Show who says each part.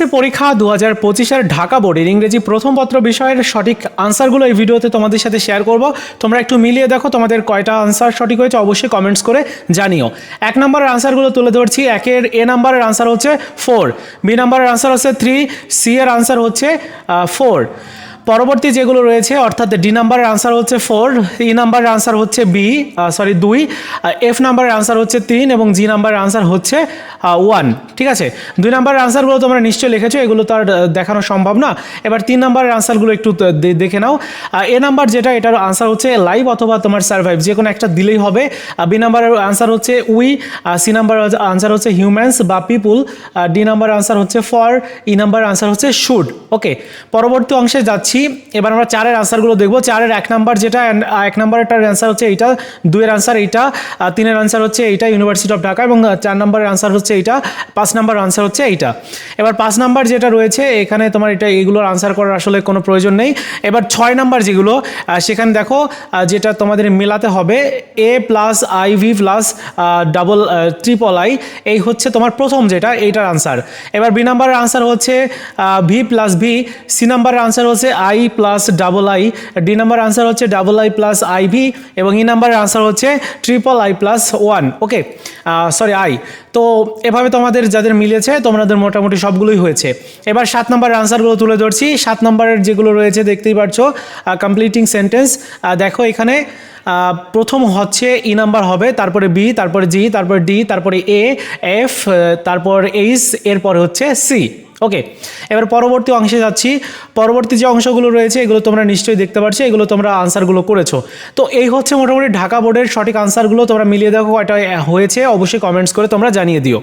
Speaker 1: HSC পরীক্ষা দু হাজার পঁচিশের ঢাকা বোর্ডের ইংরেজি প্রথম পত্র বিষয়ের সঠিক আনসারগুলো এই ভিডিওতে তোমাদের সাথে শেয়ার করব। তোমরা একটু মিলিয়ে দেখো তোমাদের কয়টা আনসার সঠিক হয়েছে, অবশ্যই কমেন্টস করে জানিও। এক নম্বরের আনসারগুলো তুলে ধরছি, একের এ নাম্বারের আনসার হচ্ছে ফোর বি নাম্বারের আনসার হচ্ছে থ্রি সি এর আনসার হচ্ছে ফোর পরবর্তী যেগুলো রয়েছে, অর্থাৎ ডি নাম্বারের আনসার হচ্ছে ফোর ই নাম্বারের আনসার হচ্ছে বি সরি দুই এফ নাম্বারের আনসার হচ্ছে তিন এবং জি নাম্বারের আনসার হচ্ছে ওয়ান ঠিক আছে? দুই নাম্বারের আনসারগুলো তোমরা নিশ্চয়ই লিখেছো, এগুলো তো আর দেখানো সম্ভব না। এবার তিন নাম্বারের আনসারগুলো একটু দেখে নাও। এ নাম্বার যেটা, এটার আনসার হচ্ছে লাইভ অথবা তোমার সার্ভাইভ যে কোনো একটা দিলেই হবে। বি নাম্বারের আনসার হচ্ছে উই সি নাম্বার আনসার হচ্ছে হিউম্যানস বা পিপুল ডি নাম্বার আনসার হচ্ছে ফর ই নাম্বার আনসার হচ্ছে শুড ওকে পরবর্তী অংশে যাচ্ছি। এবার আমরা চারের আনসারগুলো দেখব। চারের এক নাম্বার যেটা এক নাম্বারটার আনসার হচ্ছে এইটা, দুইয়ের আনসার এইটা তিনের আনসার হচ্ছে এইটা ইউনিভার্সিটি অফ ঢাকা এবং চার নাম্বারের আনসার হচ্ছে এইটা, পাঁচ নাম্বার আনসার হচ্ছে এইটা। এবার পাঁচ নাম্বার যেটা রয়েছে, এখানে তোমার এটা, এগুলোর আনসার করার আসলে কোনো প্রয়োজন নেই। এবার ছয় নাম্বার যেগুলো সেখানে দেখো যেটা তোমাদের মেলাতে হবে A plus I V plus double triple I এই হচ্ছে তোমার প্রথম যেটা, এইটার আনসার এবার বি নাম্বারের আনসার হচ্ছে ভি প্লাস ভি সি নাম্বারের আনসার হচ্ছে I plus double I D number answer হচ্ছে double I plus I V এবং ই নাম্বারের আনসার হচ্ছে triple I plus one okay sorry I তো এভাবে তোমাদের যাদের মিলেছে, তোমাদের মোটামুটি সবগুলোই হয়েছে। এবার সাত নম্বরের আনসারগুলো তুলে ধরছি। সাত নম্বরের যেগুলো রয়েছে, দেখতেই পাচ্ছ কমপ্লিটিং সেন্টেন্স দেখো এখানে প্রথম হচ্ছে ই নাম্বার হবে, তারপরে বি তারপরে জি তারপরে ডি তারপরে এ এফ তারপর এইচ এরপরে হচ্ছে সি ওকে এবার পরবর্তী অংশে যাচ্ছি। পরবর্তী যে অংশগুলো রয়েছে, এগুলো তোমরা নিশ্চয়ই দেখতে পাচ্ছ এগুলো তোমরা আনসারগুলো করেছ। তো এই হচ্ছে মোটামুটি ঢাকা বোর্ডের সঠিক আনসারগুলো, তোমরা মিলিয়ে দেখো কয়টা হয়েছে, অবশ্যই কমেন্টস করে তোমরা জানিয়ে দিও।